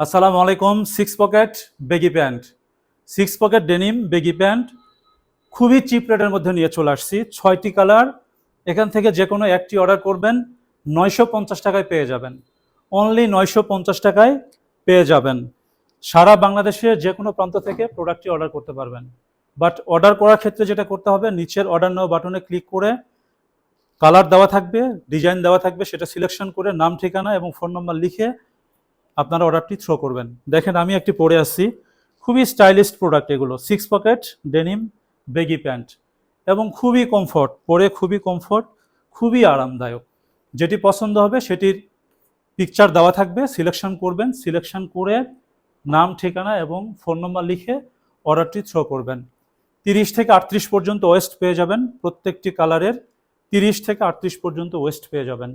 আসসালামু আলাইকুম six pocket baggy pant six pocket denim baggy pant খুবই চিপ রেটের মধ্যে নিয়ে চলে আসছি। ছয়টি কালার এখান থেকে যে কোনো একটি অর্ডার করবেন, নয়শো পঞ্চাশ টাকায় পেয়ে যাবেন। অনলি নয়শো পঞ্চাশ টাকায় পেয়ে যাবেন। সারা বাংলাদেশে যে কোনো প্রান্ত থেকে প্রোডাক্টটি অর্ডার করতে পারবেন। বাট অর্ডার করার ক্ষেত্রে যেটা করতে হবে, নিচের অর্ডার নেওয়া বাটনে ক্লিক করে কালার দেওয়া থাকবে ডিজাইন দেওয়া থাকবে, সেটা সিলেকশন করে নাম, ঠিকানা এবং ফোন নম্বর লিখে আপনারা অর্ডারটি থ্রো করবেন। দেখেন, আমি একটি পরে আসছি। খুবই স্টাইলিশ প্রোডাক্ট এগুলো। Six pocket denim baggy pant এবং খুবই কমফর্ট পরে খুবই কমফর্ট খুবই আরামদায়ক। যেটি পছন্দ হবে সেটির পিকচার দেওয়া থাকবে। সিলেকশন করবেন। সিলেকশন করে নাম, ঠিকানা এবং ফোন নম্বর লিখে অর্ডারটি থ্রো করবেন। তিরিশ থেকে আটত্রিশ পর্যন্ত ওয়েস্ট পেয়ে যাবেন। প্রত্যেকটি কালারের তিরিশ থেকে আটত্রিশ পর্যন্ত ওয়েস্ট পেয়ে যাবেন।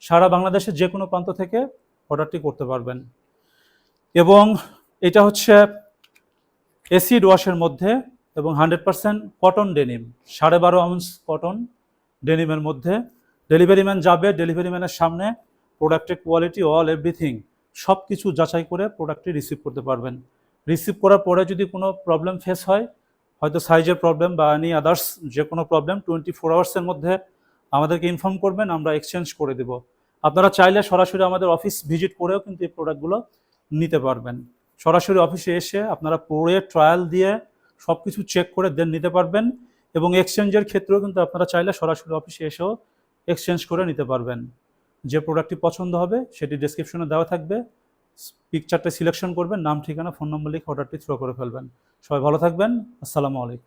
সারা বাংলাদেশের যে কোনো প্রান্ত থেকে অর্ডারটি করতে পারবেন। এবং এটা হচ্ছে এসিড ওয়াশের মধ্যে এবং হান্ড্রেড পার্সেন্ট কটন ডেনিম সাড়ে বারো আউন্স কটন ডেনিমের মধ্যে। ডেলিভারি ম্যান যাবে ডেলিভারি ম্যানের সামনে প্রোডাক্টের কোয়ালিটি অল এভরিথিং সব কিছু যাচাই করে প্রোডাক্টটি রিসিভ করতে পারবেন। রিসিভ করার পরে যদি কোনো প্রবলেম ফেস হয়, হয়তো সাইজের প্রবলেম বা এনি আদার্স যে কোনো প্রবলেম টোয়েন্টি ফোর আওয়ার্সের মধ্যে আমাদেরকে ইনফর্ম করবেন, আমরা এক্সচেঞ্জ করে দেব। আপনারা চাইলে সরাসরি আমাদের অফিস ভিজিট করেও কিন্তু এই প্রোডাক্টগুলো নিতে পারবেন। সরাসরি অফিসে এসে আপনারা পড়ে ট্রায়াল দিয়ে সব কিছু চেক করে দেন নিতে পারবেন এবং এক্সচেঞ্জের ক্ষেত্রেও কিন্তু আপনারা চাইলে সরাসরি অফিসে এসেও এক্সচেঞ্জ করে নিতে পারবেন। যে প্রোডাক্টটি পছন্দ হবে সেটি ডেসক্রিপশনে দেওয়া থাকবে। পিকচারটা সিলেকশন করবেন, নাম, ঠিকানা ফোন নম্বর লিখে অর্ডারটি থ্রো করে ফেলবেন। সবাই ভালো থাকবেন, আসসালামু আলাইকুম।